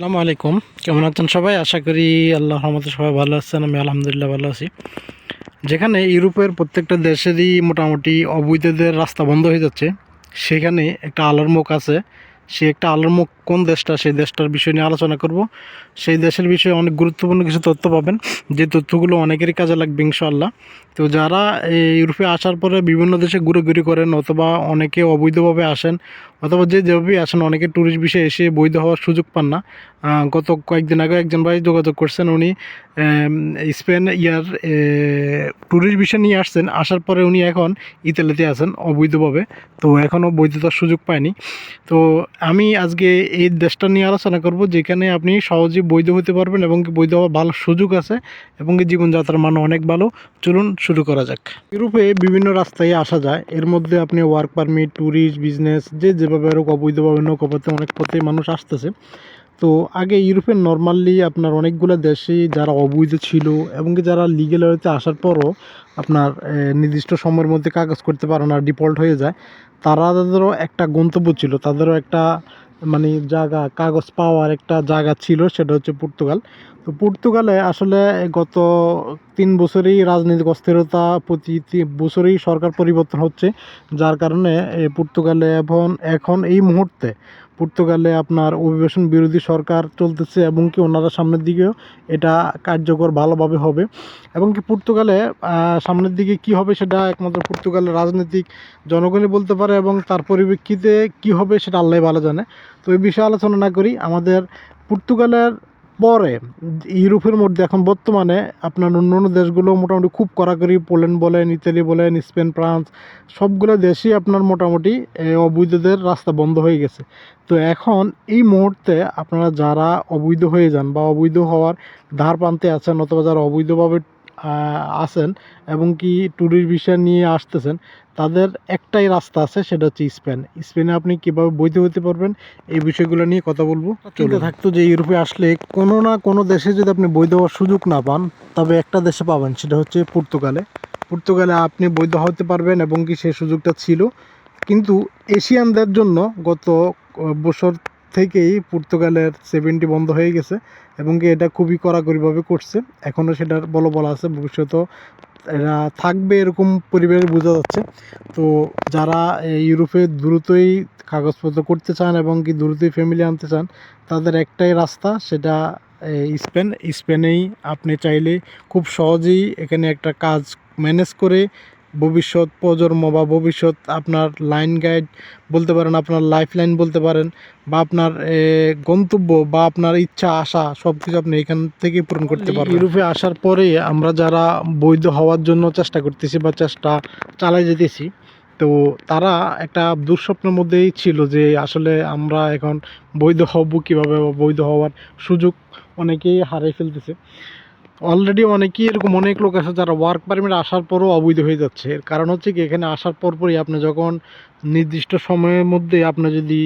আসসালামু আলাইকুম। কেমন আছেন সবাই? আশা করি আল্লাহ রহমতে সবাই ভালো আছেন, আমি আলহামদুলিল্লাহ ভালো আছি। যেখানে ইউরোপের প্রত্যেকটা দেশেরই মোটামুটি অবৈধদের রাস্তা বন্ধ হয়ে যাচ্ছে, সেখানে একটা আলোর মুখ আছে। সে একটা আলোরমুখ কোন দেশটা, সেই দেশটার বিষয় নিয়ে আলোচনা করব। সেই দেশের বিষয়ে অনেক গুরুত্বপূর্ণ কিছু তথ্য পাবেন। যে তথ্যগুলো অনেকেরই কাজে লাগবে, ইনশাআল্লাহ। তো যারা ইউরোপে আসার পরে বিভিন্ন দেশে ঘুরে করেন অথবা অনেকে অবৈধভাবে আসেন, অথবা যে যেভাবেই আসেন, অনেকে ট্যুরিস্ট বিষয়ে এসে বৈধ হওয়ার সুযোগ পান না। গত কয়েকদিন আগে একজন ভাই যোগাযোগ করছেন, উনি স্পেন ইয়ার ট্যুরিস্ট বিষয় নিয়ে আসছেন। আসার পরে উনি এখন ইতালিতে আছেন অবৈধভাবে। তো এখনও বৈধতার সুযোগ পায়নি। তো আমি আজকে এই দেশটা নিয়ে আলোচনা করব, যেখানে আপনি সহজে বৈধ হতে পারবেন এবং বৈধ হওয়ার ভালো সুযোগ আছে এবং জীবনযাত্রার মান অনেক ভালো। চলুন শুরু করা যাক। ইউরোপে বিভিন্ন রাস্তায় আসা যায়। এর মধ্যে আপনি ওয়ার্ক পারমিট ট্যুরিস্ট বিজনেস যে যেভাবে আরও অবৈধভাবে নৌকাপথে অনেক পথে মানুষ আসতেছে। তো আগে ইউরোপের নর্মালি আপনার অনেকগুলো দেশে যারা অবৈধ ছিল এবং যারা লিগেল ওয়েতে আসার পরও আপনার নির্দিষ্ট সময়ের মধ্যে কাগজ করতে পারে না ডিফল্ট হয়ে যায়, তারা তাদেরও একটা গন্তব্য ছিল, তাদেরও একটা মানে জায়গা, কাগজ পাওয়ার একটা জায়গা ছিল, সেটা হচ্ছে পর্তুগাল। তো পর্তুগালে আসলে গত তিন বছরেই রাজনৈতিক অস্থিরতা প্রতি বছরেই সরকার পরিবর্তন হচ্ছে, যার কারণে পর্তুগালে এখন এখন এই মুহূর্তে পর্তুগালে আপনার অভিবাসন বিরোধী সরকার চলতেছে এবং কি ওনারা সামনের দিকেও এটা কার্যকর ভালোভাবে হবে। এবং কি পর্তুগালে সামনের দিকে কি হবে সেটা একমাত্র পর্তুগালের রাজনৈতিক জনগণই বলতে পারে এবং তার পরিপ্রেক্ষিতে কি হবে সেটা আল্লাহ ভালো জানে। তো এই বিষয়ে আলোচনা না করি, আমাদের পর্তুগালের পরে ইউরোপের মধ্যে এখন বর্তমানে আপনার অন্য অন্য দেশগুলো মোটামুটি খুব কড়াকড়ি পোল্যান্ড বলেন, ইতালি বলেন, স্পেন, ফ্রান্স, সবগুলো দেশই আপনার মোটামুটি অবৈধদের রাস্তা বন্ধ হয়ে গেছে। তো এখন এই মুহূর্তে আপনারা যারা অবৈধ হয়ে যান বা অবৈধ হওয়ার ধার প্রান্তে আছেন অথবা যারা অবৈধভাবে আছেন এবং কি ট্যুরিস্ট ভিসা নিয়ে আসতেছেন তাদের একটাই রাস্তা আছে সেটা হচ্ছে স্পেন। স্পেনে আপনি কীভাবে বৈধ হতে পারবেন এই বিষয়গুলো নিয়ে কথা বলব। চলে থাকতো যে ইউরোপে আসলে কোনো না কোনো দেশে যদি আপনি বৈধ হওয়ার সুযোগ না পান তবে একটা দেশে পাবেন সেটা হচ্ছে পর্তুগালে। পর্তুগালে আপনি বৈধ হতে পারবেন এবং কি সেই সুযোগটা ছিল। কিন্তু এশিয়ানদের জন্য গত বছর থেকেই পর্তুগালের সেভেনটি বন্ধ হয়ে গেছে এবং কি এটা খুবই কড়াকড়িভাবে করছে। এখনও সেটার বল বলা আছে, ভবিষ্যতেও এরা থাকবে এরকম পরিবেশ বোঝা যাচ্ছে। তো যারা ইউরোপে দ্রুতই কাগজপত্র করতে চান এবং কি দ্রুতই ফ্যামিলি আনতে চান, তাদের একটাই রাস্তা সেটা স্পেন। স্পেনেই আপনি চাইলে খুব সহজেই এখানে একটা কাজ ম্যানেজ করে ভবিষ্যৎ প্রজন্ম বা ভবিষ্যৎ আপনার লাইন গাইড বলতে পারেন, আপনার লাইফ লাইন বলতে পারেন, বা আপনার গন্তব্য বা আপনার ইচ্ছা, আশা সব কিছু আপনি এখান থেকে পূরণ করতে পারবেন। ইউরোপে আসার পরে আমরা যারা বৈধ হওয়ার জন্য চেষ্টা করতেছি বা চেষ্টা চালাই যেতেছি, তো তারা একটা দুঃস্বপ্নের মধ্যেই ছিল যে আসলে আমরা এখন বৈধ হব কীভাবে বা বৈধ হওয়ার সুযোগ অনেকেই হারিয়ে ফেলতেছে। অলরেডি অনেকেই এরকম অনেক লোক আছে যারা ওয়ার্ক পারমিট আসার পরও অবৈধ হয়ে যাচ্ছে। এর কারণ হচ্ছে কি, এখানে আসার পরপরই আপনি যখন নির্দিষ্ট সময়ের মধ্যে আপনি যদি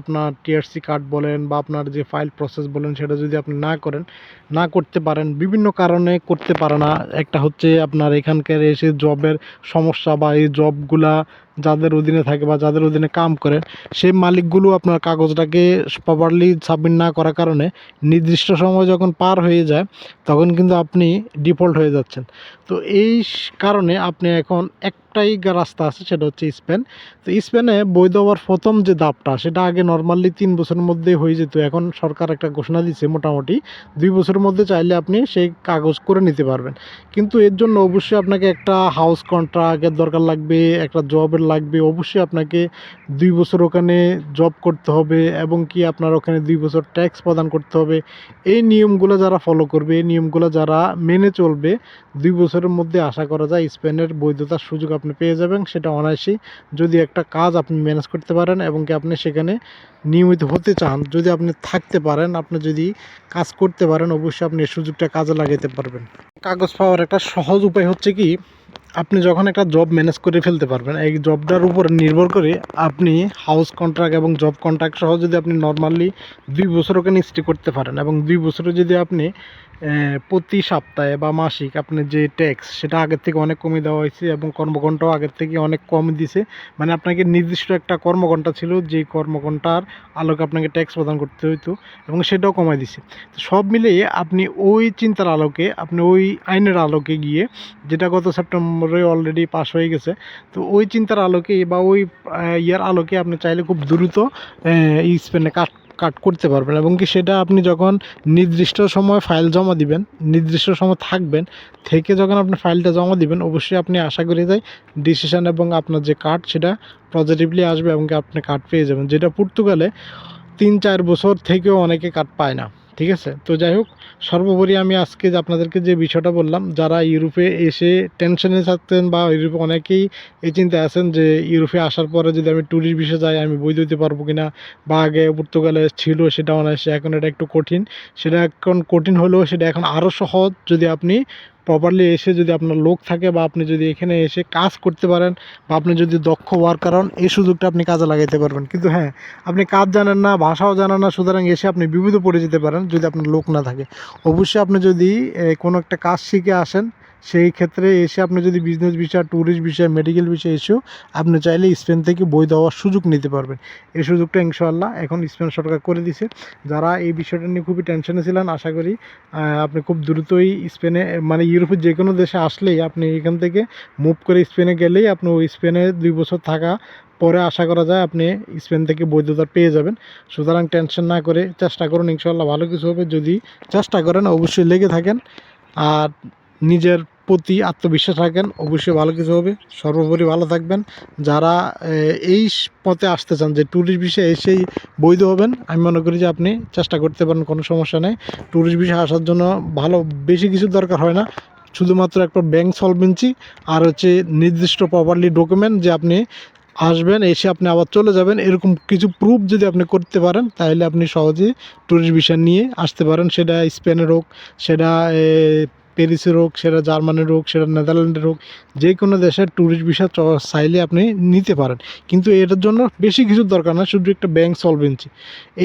আপনার টিআরসি কার্ড বলেন বা আপনার যে ফাইল প্রসেস বলেন সেটা যদি আপনি না করেন, না করতে পারেন, বিভিন্ন কারণে করতে পারে না। একটা হচ্ছে আপনার এখানকার এসে জবের সমস্যা বা এই জবগুলা যাদের অধীনে থাকে বা যাদের অধীনে কাম করেন সেই মালিকগুলো আপনার কাগজটাকে প্রপারলি সাবমিট না করার কারণে নির্দিষ্ট সময় যখন পার হয়ে যায়, তখন কিন্তু আপনি ডিফল্ট হয়ে যাচ্ছেন। তো এই কারণে আপনি এখন একটাই রাস্তা আছে, সেটা হচ্ছে স্পেন। তো স্পেনে বৈধ হওয়ার প্রথম যে ধাপটা, সেটা আগে নর্মালি তিন বছরের মধ্যে হয়ে যেত। এখন সরকার একটা ঘোষণা দিচ্ছে মোটামুটি, দুই বছরের মধ্যে চাইলে আপনি সেই কাগজ করে নিতে পারবেন। কিন্তু এর জন্য অবশ্যই আপনাকে একটা হাউস কন্ট্রাক্টের দরকার লাগবে, একটা জবের লাগবে। অবশ্যই আপনাকে দুই বছর ওখানে জব করতে হবে এবং কি আপনার ওখানে দুই বছর ট্যাক্স প্রদান করতে হবে। এই নিয়মগুলো যারা ফলো করবে, এই নিয়মগুলো যারা মেনে চলবে, দুই বছরের মধ্যে আশা করা যায় স্পেনের বৈধতার সুযোগ আপনি পেয়ে যাবেন, সেটা অনায়াসেই যদি একটা কাজ আপনি ম্যানেজ করতে পারেন এবং কি আপনি সেখানে নিয়মিত হতে চান, যদি আপনি থাকতে পারেন, আপনি যদি কাজ করতে পারেন, অবশ্যই আপনি এই সুযোগটা কাজে লাগাতে পারবেন। কাগজ পাওয়ার একটা সহজ উপায় হচ্ছে কি আপনি যখন একটা জব ম্যানেজ করে ফেলতে পারবেন, এই জবটার উপর নির্ভর করে আপনি হাউস কন্ট্রাক্ট এবং জব কন্ট্রাক্ট সহ যদি আপনি নর্মালি দুই বছর ওখানে স্টে করতে পারেন এবং দুই বছরে যদি আপনি প্রতি সপ্তাহে বা মাসিক আপনি যে ট্যাক্স সেটা আগের থেকে অনেক কমে দেওয়া হয়েছে এবং কর্মঘণ্টাও আগের থেকে অনেক কম দিছে। মানে আপনাকে নির্দিষ্ট একটা কর্মঘণ্টা ছিল, যে কর্মঘণ্টার আলোকে আপনাকে ট্যাক্স প্রদান করতে হইতো এবং সেটাও কমাই দিছে। তো সব মিলিয়ে আপনি ওই চিন্তার আলোকে, আপনি ওই আইনের আলোকে গিয়ে যেটা গত সেপ্টেম্বরে অলরেডি পাস হয়ে গেছে। তো ওই চিন্তার আলোকে বা ওই ইয়ার আলোকে আপনি চাইলে খুব দ্রুত স্পেনে কাট কাট করতে পারবেন এবং কি সেটা আপনি যখন নির্দিষ্ট সময় ফাইল জমা দিবেন, নির্দিষ্ট সময় থাকবেন, থেকে যখন আপনি ফাইলটা জমা দিবেন, অবশ্যই আপনি আশা করে যাই ডিসিশন এবং আপনার যে কার্ড সেটা পজিটিভলি আসবে এবং কি আপনি কার্ড পেয়ে যাবেন। যেটা পর্তুগালে তিন চার বছর থেকেও অনেকে কার্ড পায় না। ঠিক আছে? তো যাই হোক সর্বোপরি আমি আজকে আপনাদেরকে যে বিষয়টা বললাম, যারা ইউরোপে এসে টেনশনে থাকতেন বা ইউরোপে অনেকেই এই চিন্তায় আছেন যে ইউরোপে আসার পরে যদি আমি ট্যুরিস্ট বিষয়ে যাই, আমি বই দিতে পারব কিনা বা আগে পর্তুগালে ছিল সেটা অনায়াসে, এখন এটা একটু কঠিন। সেটা এখন কঠিন হলেও সেটা এখন আরও সহজ যদি আপনি প্রপারলি এসে যদি আপনার লোক থাকে বা আপনি যদি এখানে এসে কাজ করতে পারেন বা আপনি যদি দক্ষ ওয়ার্কার কারণ এই সুযোগটা আপনি কাজে লাগাইতে পারবেন। কিন্তু হ্যাঁ আপনি কাজ জানেন না, ভাষাও জানেন না, সুতরাং এসে আপনি বিবিধ পড়ে যেতে পারেন যদি আপনার লোক না থাকে। অবশ্যই আপনি যদি কোনো একটা কাজ শিখে আসেন সেই ক্ষেত্রে এসে আপনি যদি বিজনেস বিষয় ট্যুরিস্ট বিষয় মেডিকেল বিষয় এসেও আপনি চাইলে স্পেন থেকে বই দেওয়ার সুযোগ নিতে পারবেন। এই সুযোগটা ইনশাআল্লাহ এখন স্পেন সরকার করে দিছে যারা এই বিষয়টা নিয়ে খুবই টেনশনে ছিলেন, আশা করি আপনি খুব দ্রুতই স্পেনে মানে ইউরোপের যে কোনো দেশে আসলেই আপনি এখান থেকে মুভ করে স্পেনে গেলেই আপনি ওই স্পেনে দুই বছর থাকা পরে আশা করা যায় আপনি স্পেন থেকে বৈধতা পেয়ে যাবেন। সুতরাং টেনশন না করে চেষ্টা করুন ইনশাল্লাহ ভালো কিছু হবে। যদি চেষ্টা করেন, অবশ্যই লেগে থাকেন। আর নিজের প্রতি আত্মবিশ্বাস রাখেন, অবশ্যই ভালো কিছু হবে। সর্বোপরি ভালো থাকবেন। যারা এই পথে আসতে চান, যে ট্যুরিস্ট বিষয়ে এসেই বৈধ হবেন, আমি মনে করি যে আপনি চেষ্টা করতে পারেন, কোনো সমস্যা নেই। ট্যুরিস্ট বিষয়ে আসার জন্য ভালো, বেশি কিছু দরকার হয় না। শুধুমাত্র একটা ব্যাংক সলভেন্সি আর হচ্ছে নির্দিষ্ট প্রপারলি ডকুমেন্ট যে আপনি আসবেন, এসে আপনি আবার চলে যাবেন, এরকম কিছু প্রুফ যদি আপনি করতে পারেন, তাহলে আপনি সহজে ট্যুরিস্ট ভিসা নিয়ে আসতে পারেন। সেটা স্পেনের হোক, সেটা প্যারিসের হোক সেটা জার্মানির হোক সেটা নেদারল্যান্ডের হোক যে কোনো দেশের ট্যুরিস্ট ভিসা চাইলে আপনি নিতে পারেন। কিন্তু এটার জন্য বেশি কিছু দরকার না, শুধু একটা ব্যাংক সলভেন্সি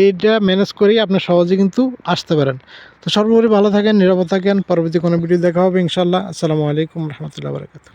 এইটা ম্যানেজ করেই আপনি সহজে কিন্তু আসতে পারেন। তো সর্বোপরি ভালো থাকেন, নিরাপদ থাকেন। পরবর্তী কোনো ভিডিও দেখা হবে ইনশাল্লাহ আসসালামু আলাইকুম রহমতুল্লাহ বারকাত